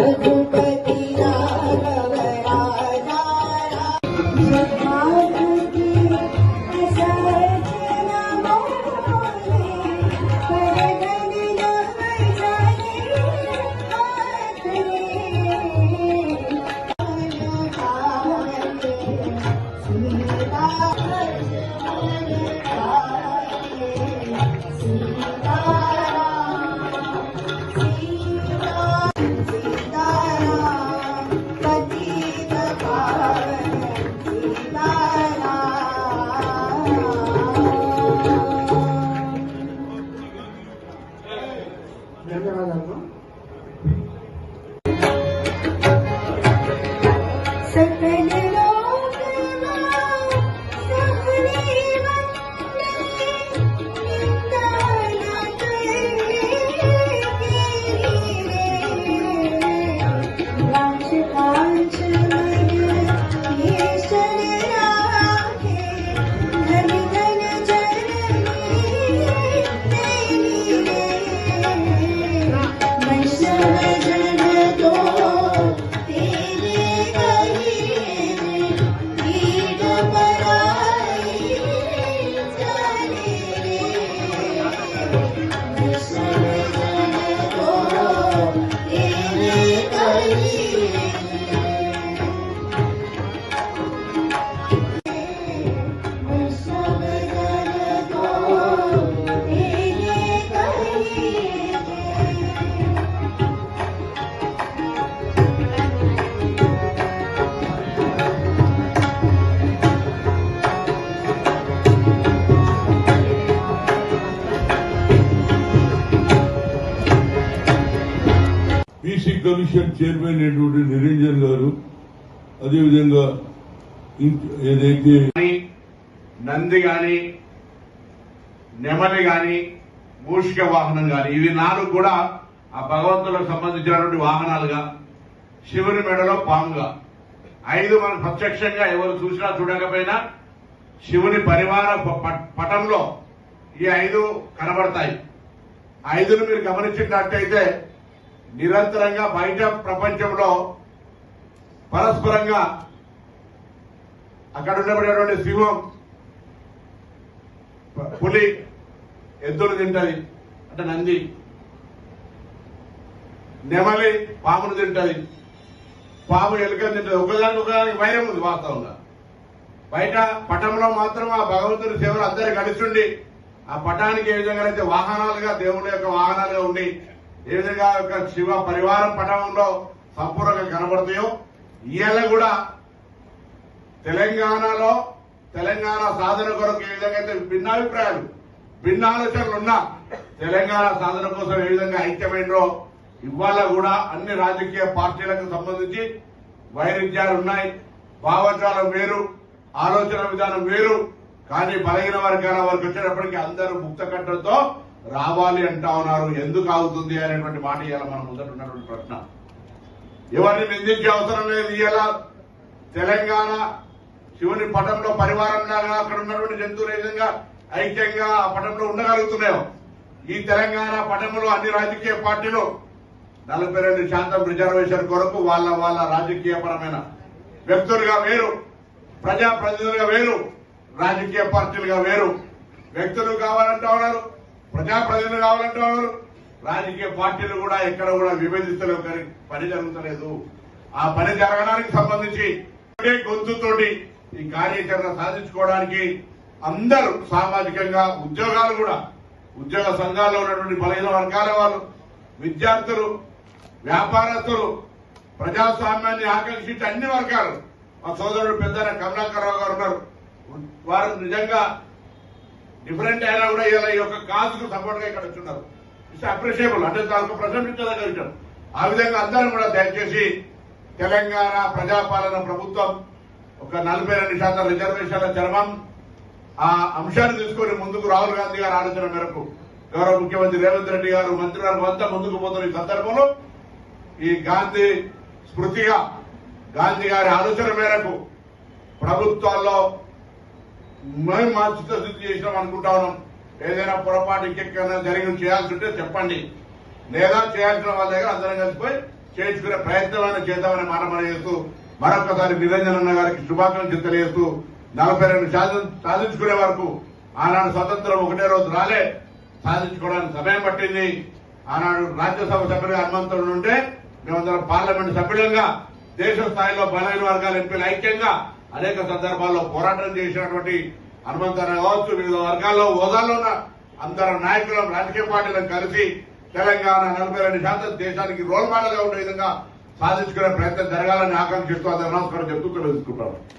Gracias. presente Thank. Commission chairman అయినటువంటి నిరంజన్ గారు అదేవిధంగా ఏదైతే నంది గాని నెమలి గాని మూషిక వాహనం గాని ఇవి నాలుగు కూడా ఆ భగవంతులకు సంబంధించినటువంటి వాహనాలుగా శివుని మెడలో పాముగా ఐదు మనం ప్రత్యక్షంగా ఎవరు చూసినా చూడకపోయినా శివుని పరివార పటంలో ఈ ఐదు కనబడతాయి. ఐదును మీరు గమనించినట్టయితే నిరంతరంగా బయట ప్రపంచంలో పరస్పరంగా అక్కడ ఉండబడేటువంటి సింహం పులి ఎద్దులు తింటది అంటే నంది. నెమలి పామును తింటది. పాము ఎలుకని తింటది. ఒకదానికి ఒకదానికి వైరం ఉంది వాస్తవంగా. బయట పటంలో మాత్రం ఆ భగవంతుని సేవలు అందరు కలిసి ఉండి ఆ పటానికి ఏ విధంగా అయితే వాహనాలుగా దేవుని యొక్క వాహనాలుగా ఉండి ఏ విధంగా ఒక శివ పరివారం పటంలో సంపూర్ణంగా కనబడతాయో ఇవాళ కూడా తెలంగాణలో తెలంగాణ సాధన కొరకు ఏ విధంగా అయితే భిన్నాభిప్రాయాలు భిన్న ఆలోచనలు ఉన్నా తెలంగాణ సాధన కోసం ఏ విధంగా ఐక్యమైనరో ఇవాళ కూడా అన్ని రాజకీయ పార్టీలకు సంబంధించి వైరుధ్యాలు ఉన్నాయి భావజాలం వేరు ఆలోచన విధానం వేరు కానీ బలహీన వర్గాల వరకు వచ్చేటప్పటికి అందరూ ముక్త కట్టడంతో రావాలి అంటా ఉన్నారు. ఎందుకు ఆగుతుంది అనేటువంటి మాట ఇవాళ మనం ముందట ఉన్నటువంటి ప్రశ్న. ఎవరిని నిందించే అవసరం లేదు. ఇవాళ తెలంగాణ శివుని పటంలో పరివారం లాగా అక్కడ ఉన్నటువంటి జంతువులు విధంగా ఐక్యంగా ఆ పటంలో ఉండగలుగుతున్నాయో ఈ తెలంగాణ పటంలో అన్ని రాజకీయ పార్టీలు నలభై రెండు శాతం రిజర్వేషన్ కొరకు వాళ్ళ వాళ్ళ రాజకీయ పరమైన వ్యక్తులుగా వేరు ప్రజాప్రతినిధులుగా వేరు రాజకీయ పార్టీలుగా వేరు. వ్యక్తులు కావాలంటా ఉన్నారు. ప్రజా కావాలంటారు రాజకీయ పార్టీలు కూడా ఎక్కడ కూడా విభజిస్తలేవు కానీ పని జరుగుతలేదు. ఆ పని జరగడానికి సంబంధించి గొంతుతోటి ఈ కార్యాచరణ సాధించుకోవడానికి అందరూ సామాజికంగా ఉద్యోగాలు కూడా ఉద్యోగ సంఘాల్లో ఉన్నటువంటి బలహీన వర్గాల వాళ్ళు విద్యార్థులు వ్యాపారస్తులు ప్రజాస్వామ్యాన్ని ఆకర్షించే అన్ని వర్గాలు. మా సోదరుడు పెద్దన కమలాకర్ రావు గారు ఉన్నారు. వారు నిజంగా డిఫరెంట్ అయినా కూడా ఇలా ఈ యొక్క కాజుకు సపోర్ట్గా ఇక్కడ వచ్చున్నారు. ఇట్స్ అప్రిషియబుల్ అంటే దానికి ప్రశంసించదగ్గ విషయం. ఆ విధంగా అందరం కూడా దయచేసి తెలంగాణ ప్రజాపాలన ప్రభుత్వం ఒక నలభై రెండు శాతం రిజర్వేషన్ల చర్మం ఆ అంశాన్ని తీసుకొని ముందుకు రాహుల్ గాంధీ గారి ఆలోచన మేరకు గౌరవ ముఖ్యమంత్రి రేవంత్ రెడ్డి గారు మంత్రివర్గం అంతా ముందుకు పోతున్న ఈ సందర్భంలో ఈ గాంధీ స్మృతిగా గాంధీ గారి ఆలోచన మేరకు ప్రభుత్వాల్లో మేము మా చిత్తశుద్ధి చేసినాం అనుకుంటా ఉన్నాం. ఏదైనా పొరపాటు ఇంకెక్కడైనా జరిగిన చేయాల్సి ఉంటే చెప్పండి. లేదా చేయాల్సిన వాళ్ళ దగ్గర అందరం కలిసిపోయి చేయించుకునే ప్రయత్నమైన చేద్దామని మాట మనం చేస్తూ మరొకసారి నిరంజన్ అన్న గారికి శుభాకాంక్షలు తెలియజేస్తూ నలభై రెండు సాధించుకునే వరకు ఆనాడు స్వతంత్రం ఒకటే రోజు రాలే. సాధించుకోవడానికి సమయం పట్టింది. ఆనాడు రాజ్యసభ సభ్యుడిగా హనుమంతుడు ఉంటే మేమందరం పార్లమెంట్ సభ్యులంగా దేశ స్థాయిలో బలమైన వర్గాల ఎంపీలు ఐక్యంగా అనేక సందర్భాల్లో పోరాటం చేసినటువంటి హనుమంతరావు కావచ్చు వివిధ వర్గాల్లో హోదాల్లో ఉన్న అందరం నాయకులం రాజకీయ పార్టీలను కలిసి తెలంగాణ నలభై రెండు శాతం దేశానికి రోల్ మోడల్గా ఉండే విధంగా సాధించుకునే ప్రయత్నం జరగాలని ఆకాంక్షిస్తూ అందరూ నమస్కారం చెప్తూ తెలుసుకుంటాం